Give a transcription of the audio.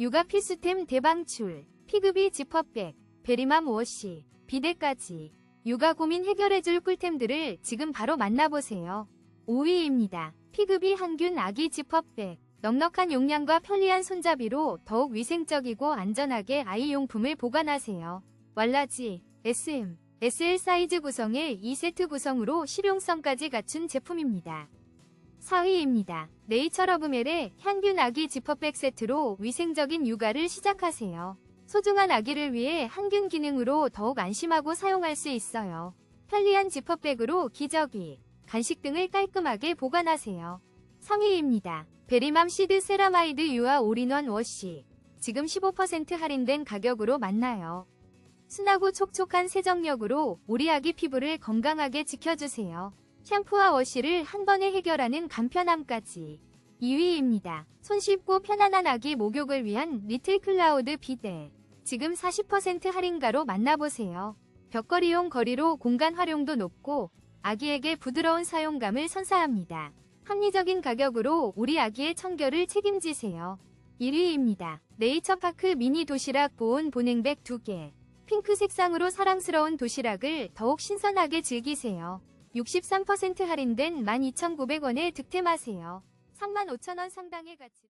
육아 필수템 대방출, 피그비 지퍼백, 베리맘 워시, 비데까지 육아 고민 해결해줄 꿀템들을 지금 바로 만나보세요. 5위입니다. 피그비 항균 아기 지퍼백. 넉넉한 용량과 편리한 손잡이로 더욱 위생적이고 안전하게 아이 용품을 보관하세요. 왈라지, SM, SL 사이즈 구성의 2세트 구성으로 실용성까지 갖춘 제품입니다. 4위입니다. 네이처러브멜의 향균 아기 지퍼백 세트로 위생적인 육아를 시작하세요. 소중한 아기를 위해 항균 기능으로 더욱 안심하고 사용할 수 있어요. 편리한 지퍼백으로 기저귀, 간식 등을 깔끔하게 보관하세요. 3위입니다. 베리맘 시드 세라마이드 유아 올인원 워시. 지금 15% 할인된 가격으로 만나요. 순하고 촉촉한 세정력으로 우리 아기 피부를 건강하게 지켜주세요. 샴푸와 워시를 한 번에 해결하는 간편함까지. 2위입니다. 손쉽고 편안한 아기 목욕을 위한 리틀 클라우드 비데. 지금 40% 할인가로 만나보세요. 벽걸이용 거리로 공간 활용도 높고 아기에게 부드러운 사용감을 선사합니다. 합리적인 가격으로 우리 아기의 청결을 책임지세요. 1위입니다. 네이처파크 미니 도시락 보온 보냉백 2개. 핑크 색상으로 사랑스러운 도시락을 더욱 신선하게 즐기세요. 63% 할인된 12,900원에 득템하세요. 35,000원 상당의 가치.